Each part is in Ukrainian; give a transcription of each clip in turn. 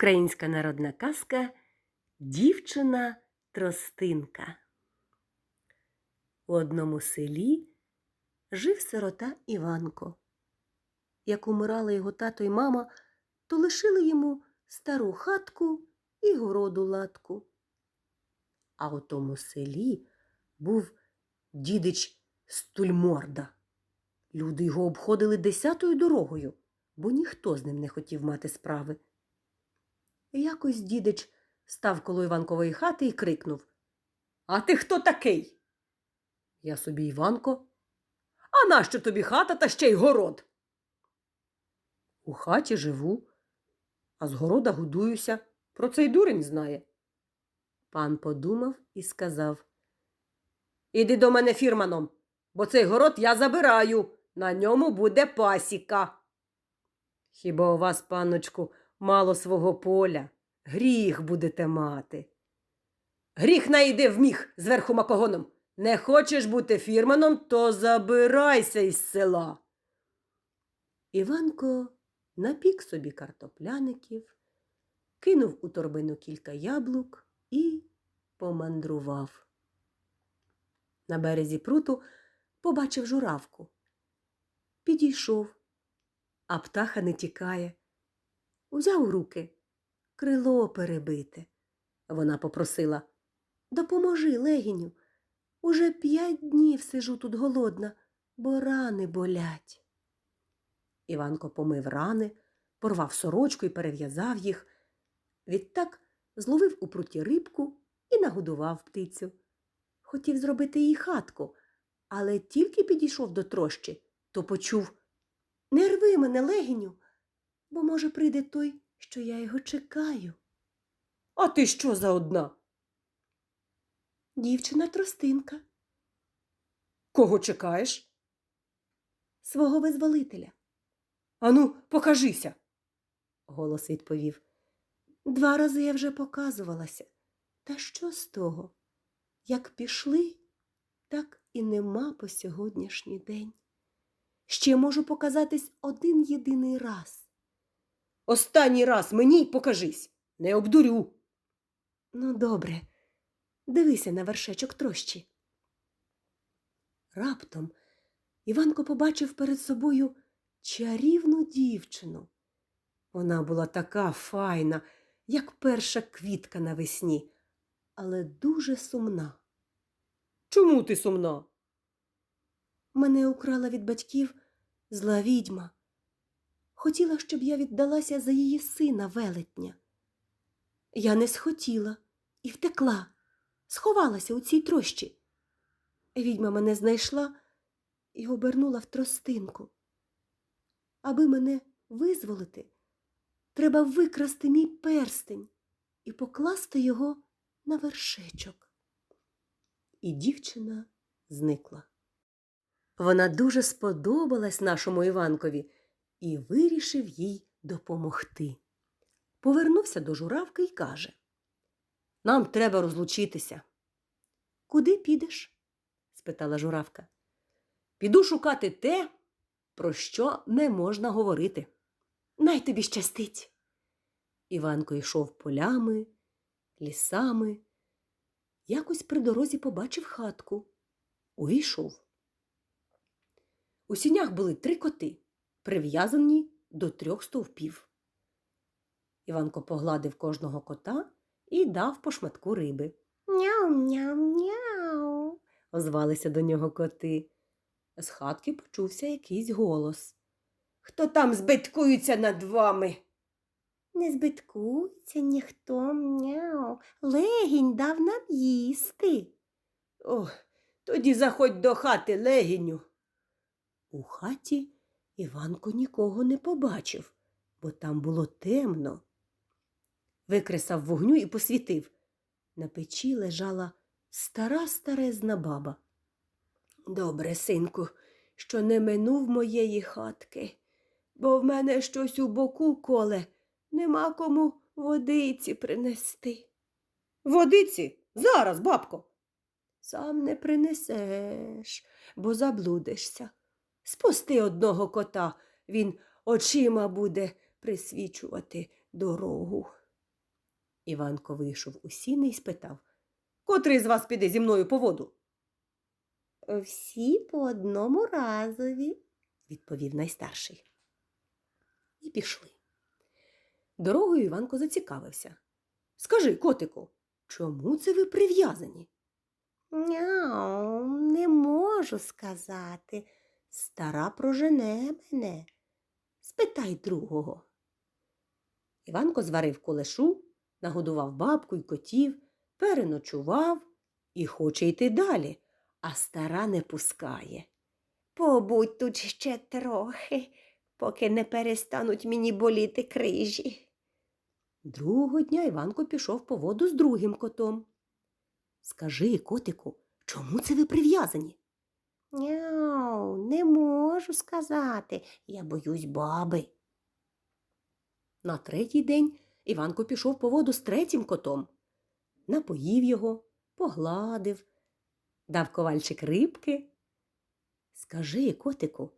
Українська народна казка Дівчина Тростинка. У одному селі жив сирота Іванко. Як умирали його тато й мама, то лишили йому стару хатку і городу латку. А у тому селі був дідич Стульморда. Люди його обходили десятою дорогою, бо ніхто з ним не хотів мати справи. Якось дідич став коло Іванкової хати і крикнув А ти хто такий? Я собі Іванко. А нащо тобі хата та ще й город? У хаті живу, а з города годуюся. Про цей дурень знає. Пан подумав і сказав Іди до мене фірманом, бо цей город я забираю. На ньому буде пасіка. Хіба у вас, панночку, мало свого поля? Гріх будете мати. Гріх найди в міг зверху макогоном. Не хочеш бути фірманом, то забирайся із села. Іванко напік собі картопляників, кинув у торбину кілька яблук і помандрував. На березі пруту побачив журавку. Підійшов, а птаха не тікає. Узяв у руки крило перебите. Вона попросила Допоможи, легіню. Уже п'ять днів сижу тут голодна, бо рани болять. Іванко помив рани, порвав сорочку і перев'язав їх. Відтак зловив у пруті рибку і нагодував птицю. Хотів зробити їй хатку, але тільки підійшов до трощі, то почув Не рви мене, легіню, бо, може, прийде той, що я його чекаю. А ти що за одна? Дівчина тростинка. Кого чекаєш? Свого визволителя. Ану, покажися. Голос відповів. Два рази я вже показувалася. Та що з того? Як пішли, так і нема по сьогоднішній день. Ще можу показатись один єдиний раз. Останній раз мені й покажись, не обдурю. Ну, добре, дивися на вершечок трощі. Раптом Іванко побачив перед собою чарівну дівчину. Вона була така файна, як перша квітка навесні, але дуже сумна. Чому ти сумна? Мене украла від батьків зла відьма. Хотіла, щоб я віддалася за її сина велетня. Я не схотіла і втекла, сховалася у цій трощі. Відьма мене знайшла і обернула в тростинку. Аби мене визволити, треба викрасти мій перстень і покласти його на вершечок. І дівчина зникла. Вона дуже сподобалась нашому Іванкові і вирішив їй допомогти. Повернувся до журавки і каже Нам треба розлучитися. Куди підеш? спитала журавка. Піду шукати те, про що не можна говорити. Най тобі щастить. Іванко йшов полями, лісами. Якось при дорозі побачив хатку. Увійшов. У сінях були три коти, прив'язані до трьох стовпів. Іванко погладив кожного кота і дав по шматку риби. Няу-няу-няу, озвалися до нього коти. З хатки почувся якийсь голос. Хто там збиткується над вами? Не збиткується ніхто, мяу. Легінь дав нам їсти. О, тоді заходь до хати, легіню. У хаті Іванко нікого не побачив, бо там було темно. Викресав вогню і посвітив. На печі лежала стара старезна баба. Добре, синку, що не минув моєї хатки, бо в мене щось у боку коле, нема кому водиці принести. Водиці? Зараз, бабко. Сам не принесеш, бо заблудишся. Спусти одного кота, він очима буде присвічувати дорогу. Іванко вийшов у сіни і спитав Котрий з вас піде зі мною по воду? Всі по одному разові, відповів найстарший. І пішли. Дорогою Іванко зацікавився. Скажи, котику, чому це ви прив'язані? Няу, не можу сказати. Стара прожене мене. Спитай другого. Іванко зварив кулешу, нагодував бабку й котів, переночував і хоче йти далі, а стара не пускає. Побудь тут ще трохи, поки не перестануть мені боліти крижі. Другого дня Іванко пішов по воду з другим котом. Скажи, котику, чому це ви прив'язані? Няу, не можу сказати. Я боюсь баби. На третій день Іванко пішов по воду з третім котом. Напоїв його, погладив, дав ковальчик рибки. Скажи, котику,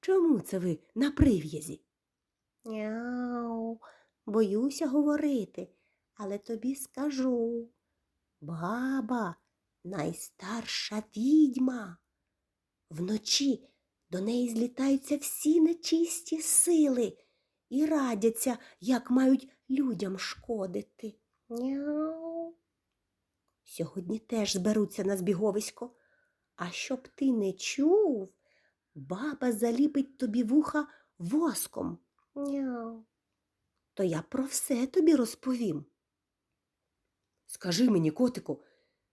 чому це ви на прив'язі? Няу, боюся говорити, але тобі скажу. Баба найстарша відьма. Вночі до неї злітаються всі нечисті сили і радяться, як мають людям шкодити. Няу. Сьогодні теж зберуться на збіговисько. А щоб ти не чув, баба заліпить тобі вуха воском. Няу. То я про все тобі розповім. Скажи мені, котику,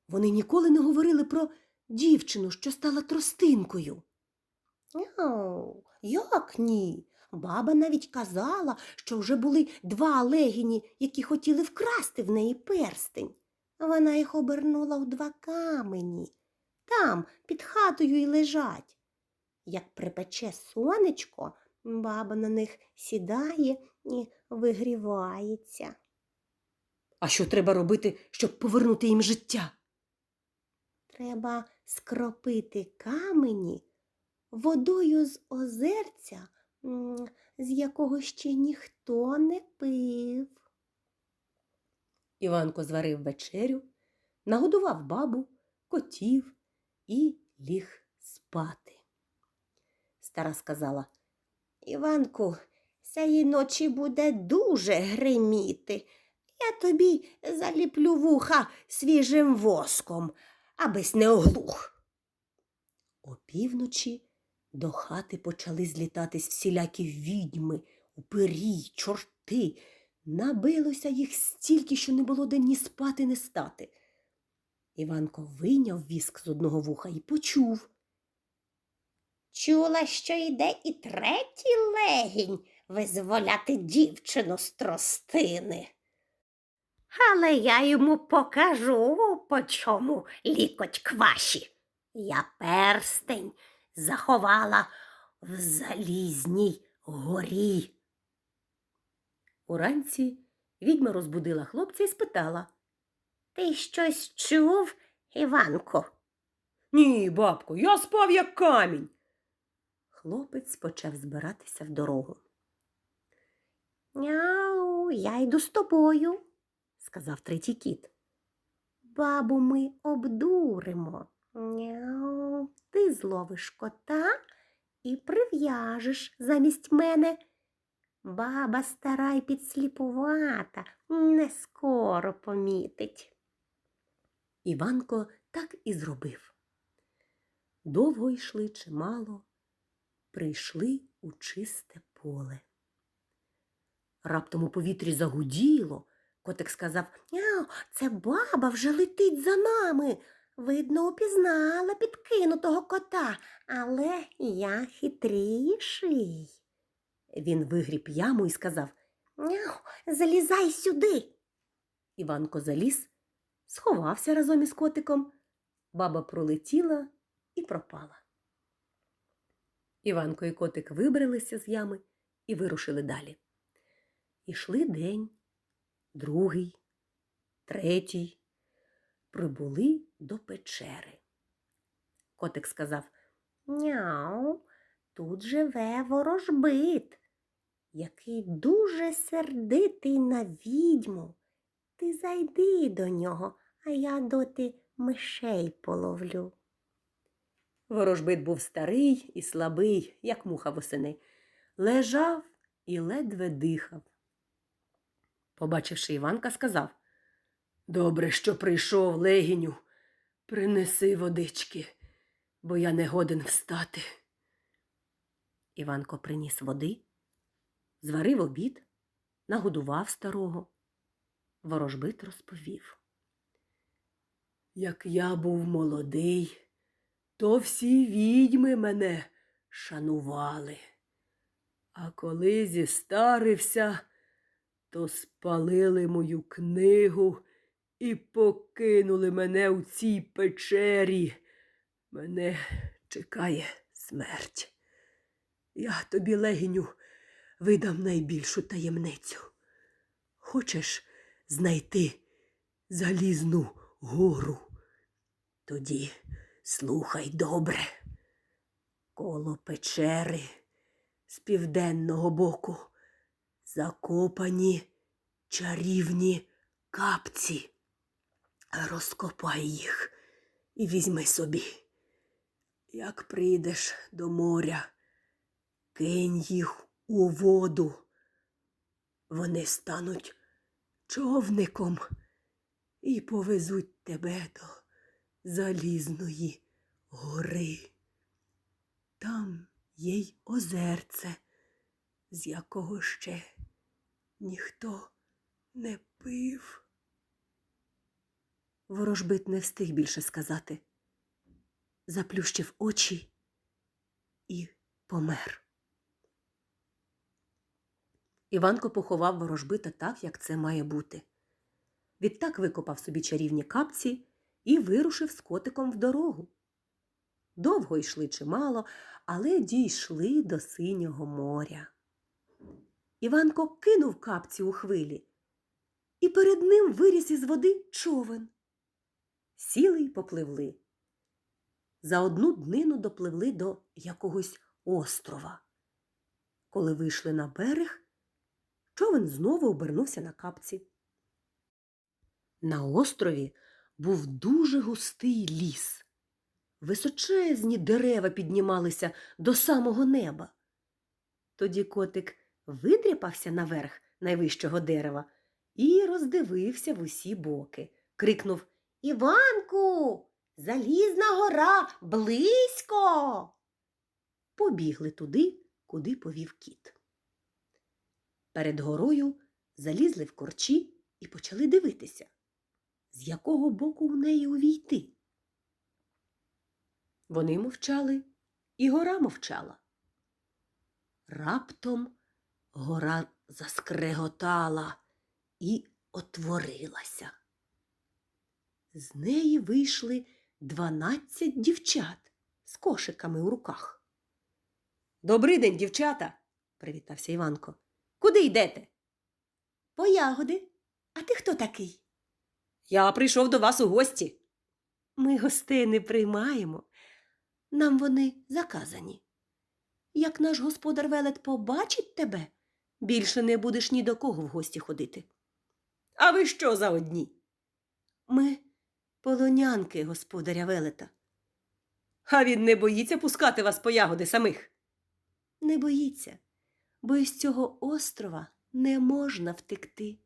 вони ніколи не говорили про дівчину, що стала тростинкою. Няу, як ні? Баба навіть казала, що вже були два легіні, які хотіли вкрасти в неї перстень. Вона їх обернула в два камені. Там, під хатою й лежать. Як припече сонечко, баба на них сідає і вигрівається. А що треба робити, щоб повернути їм життя? Треба скропити камені водою з озерця, з якого ще ніхто не пив. Іванко зварив вечерю, нагодував бабу, котів і ліг спати. Стара сказала Іванку, цієї ночі буде дуже гриміти. Я тобі заліплю вуха свіжим воском, абись не оглух. Опівночі до хати почали злітатись всілякі відьми, упирі, чорти. Набилося їх стільки, що не було де ні спати, ні стати. Іванко вийняв віск з одного вуха і почув. Чула, що йде і третій легінь визволяти дівчину з тростини. Але я йому покажу, по чому лікоть кваші. Я перстень заховала в залізній горі. Уранці відьма розбудила хлопця і спитала Ти щось чув, Іванко? Ні, бабко, я спав як камінь. Хлопець почав збиратися в дорогу. Няу, я йду з тобою, сказав третій кіт. Бабу ми обдуримо. Няу, ти зловиш кота і прив'яжеш замість мене. Баба стара й підсліпувата, не скоро помітить. Іванко так і зробив. Довго йшли чимало, прийшли у чисте поле. Раптом у повітрі загуділо. Котик сказав Няу, це баба вже летить за нами. Видно, упізнала підкинутого кота, але я хитріший. Він вигріб яму і сказав Няу, залізай сюди. Іванко заліз, сховався разом із котиком. Баба пролетіла і пропала. Іванко і котик вибралися з ями і вирушили далі. Ішли день, другий, третій. Прибули до печери. Котик сказав Няу, тут живе ворожбит, який дуже сердитий на відьму Ти зайди до нього, а я доти мишей половлю. Ворожбит був старий і слабий, як муха восени, лежав і ледве дихав. Побачивши Іванка, сказав Добре, що прийшов, легіню, принеси водички, бо я не годен встати. Іванко приніс води, зварив обід, нагодував старого. Ворожбит розповів. Як я був молодий, то всі відьми мене шанували. А коли зістарився, то спалили мою книгу і покинули мене у цій печері. Мене чекає смерть. Я тобі, легіню, видам найбільшу таємницю. Хочеш знайти залізну гору? Тоді слухай добре. Коло печери з південного боку закопані чарівні капці. Розкопай їх і візьми собі. Як прийдеш до моря, кинь їх у воду. Вони стануть човником і повезуть тебе до залізної гори. Там є й озерце, з якого ще ніхто не пив. Ворожбит не встиг більше сказати. Заплющив очі і помер. Іванко поховав ворожбита так, як це має бути. Відтак викопав собі чарівні капці і вирушив з котиком в дорогу. Довго йшли чимало, але дійшли до синього моря. Іванко кинув капці у хвилі, і перед ним виріс із води човен. Сіли й попливли. За одну днину допливли до якогось острова. Коли вийшли на берег, човен знову обернувся на капці. На острові був дуже густий ліс. Височезні дерева піднімалися до самого неба. Тоді котик видряпався наверх найвищого дерева і роздивився в усі боки. Крикнув Іванку, залізна гора близько. Побігли туди, куди повів кіт. Перед горою залізли в корчі і почали дивитися, з якого боку в неї увійти. Вони мовчали, і гора мовчала. Раптом гора заскреготала і отворилася. З неї вийшли дванадцять дівчат з кошиками у руках. Добрий день, дівчата, привітався Іванко. Куди йдете? По ягоди. А ти хто такий? Я прийшов до вас у гості. Ми гостей не приймаємо. Нам вони заказані. Як наш господар велет побачить тебе, більше не будеш ні до кого в гості ходити. А ви що за одні? Ми полонянки господаря велета. А він не боїться пускати вас по ягоди самих? Не боїться, бо із цього острова не можна втекти.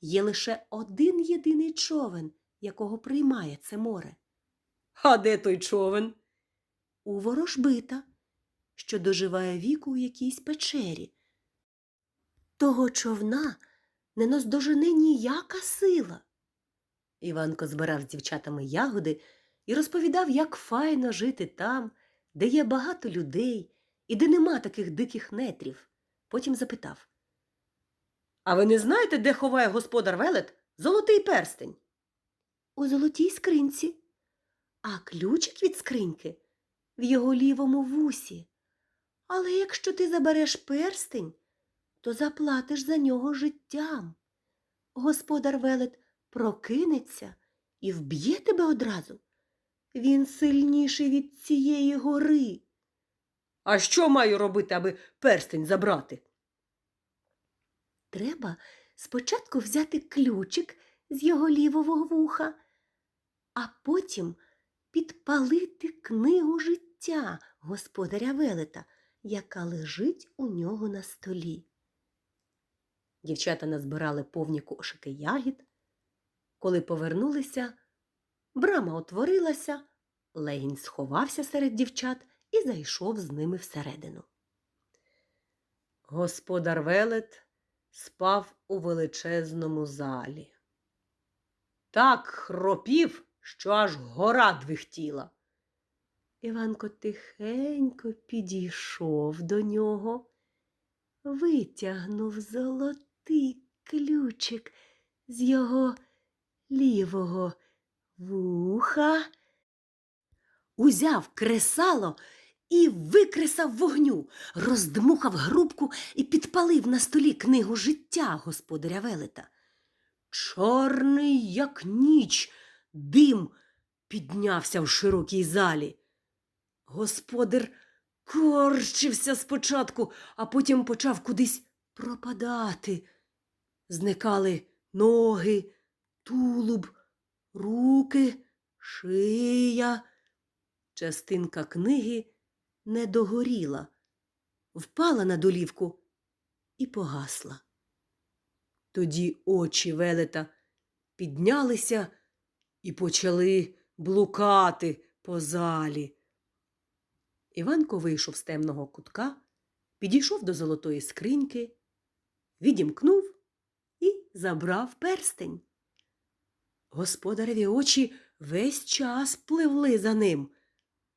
Є лише один єдиний човен, якого приймає це море. А де той човен? У ворожбита, що доживає віку у якійсь печері. Того човна не наздожене ніяка сила. Іванко збирав з дівчатами ягоди і розповідав, як файно жити там, де є багато людей і де нема таких диких нетрів. Потім запитав А ви не знаєте, де ховає господар велет золотий перстень? У золотій скринці, а ключик від скриньки в його лівому вусі. Але якщо ти забереш перстень, то заплатиш за нього життям. Господар велет прокинеться і вб'є тебе одразу. Він сильніший від цієї гори. А що маю робити, аби перстень забрати? Треба спочатку взяти ключик з його лівого вуха, а потім підпалити книгу життя господаря велета, яка лежить у нього на столі. Дівчата назбирали повні кошики ягід. Коли повернулися, брама отворилася, легінь сховався серед дівчат і зайшов з ними всередину. Господар велет спав у величезному залі. Так хропів, що аж гора двихтіла. Іванко тихенько підійшов до нього, витягнув золотий ключик з його лівого вуха, узяв кресало і викресав вогню, роздмухав грубку і підпалив на столі книгу життя господаря велета. Чорний, як ніч, дим піднявся в широкій залі. Господар корчився спочатку, а потім почав кудись пропадати. Зникали ноги, тулуб, руки, шия. Частинка книги не догоріла, впала на долівку і погасла. Тоді очі велета піднялися і почали блукати по залі. Іванко вийшов з темного кутка, підійшов до золотої скриньки, відімкнув забрав перстень. Господареві очі весь час пливли за ним,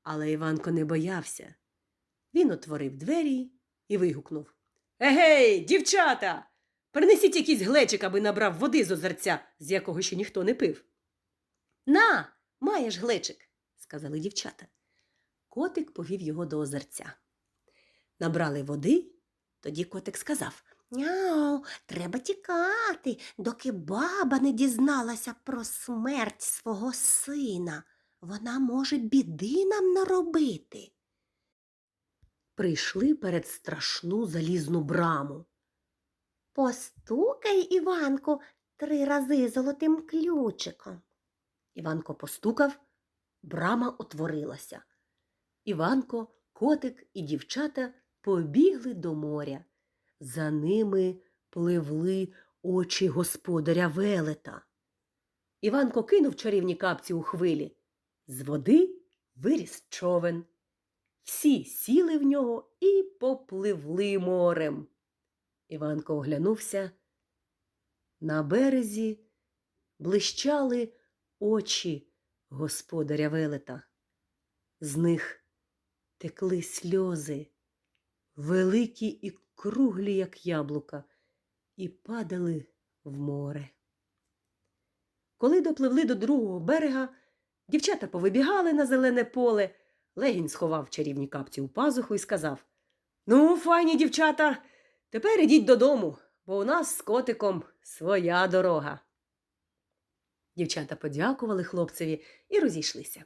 але Іванко не боявся. Він отворив двері і вигукнув Егей, дівчата! Принесіть якийсь глечик, аби набрав води з озерця, з якого ще ніхто не пив. На, маєш глечик, сказали дівчата. Котик повів його до озерця. Набрали води, тоді котик сказав Няу, треба тікати, доки баба не дізналася про смерть свого сина. Вона може біди нам наробити. Прийшли перед страшну залізну браму. Постукай, Іванку, три рази золотим ключиком. Іванко постукав, брама отворилася. Іванко, котик і дівчата побігли до моря. За ними пливли очі господаря велета. Іванко кинув чарівні капці у хвилі. З води виріс човен. Всі сіли в нього і попливли морем. Іванко оглянувся. На березі блищали очі господаря велета. З них текли сльози, великі і круглі, як яблука, і падали в море. Коли допливли до другого берега, дівчата повибігали на зелене поле. Легінь сховав чарівні капці у пазуху і сказав Ну, файні дівчата, тепер ідіть додому, бо у нас з котиком своя дорога. Дівчата подякували хлопцеві і розійшлися.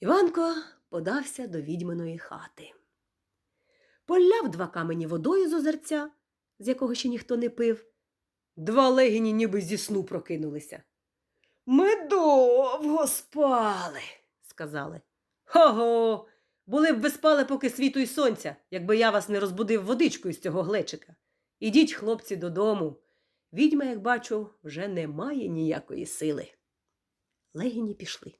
Іванко подався до відьминої хати. Поляв два камені водою з озерця, з якого ще ніхто не пив. Два легіні ніби зі сну прокинулися. Ми довго спали, сказали. Хо-го, були б ви спали, поки світу й сонця, якби я вас не розбудив водичкою з цього глечика. Ідіть, хлопці, додому. Відьма, як бачу, вже не має ніякої сили. Легіні пішли.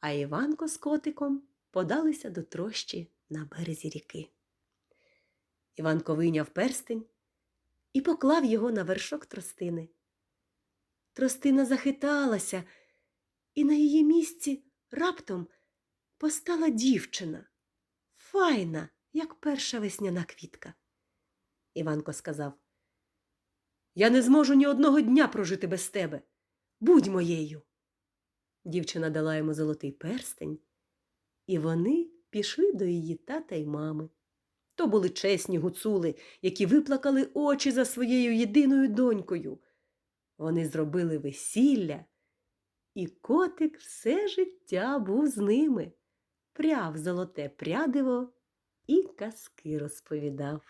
А Іванко з котиком подалися до трощі на березі ріки. Іванко вийняв перстень і поклав його на вершок тростини. Тростина захиталася, і на її місці раптом постала дівчина, файна, як перша весняна квітка. Іванко сказав Я не зможу ні одного дня прожити без тебе. Будь моєю. Дівчина дала йому золотий перстень, і вони пішли до її тата й мами. То були чесні гуцули, які виплакали очі за своєю єдиною донькою. Вони зробили весілля, і котик все життя був з ними, пряв золоте прядиво і казки розповідав.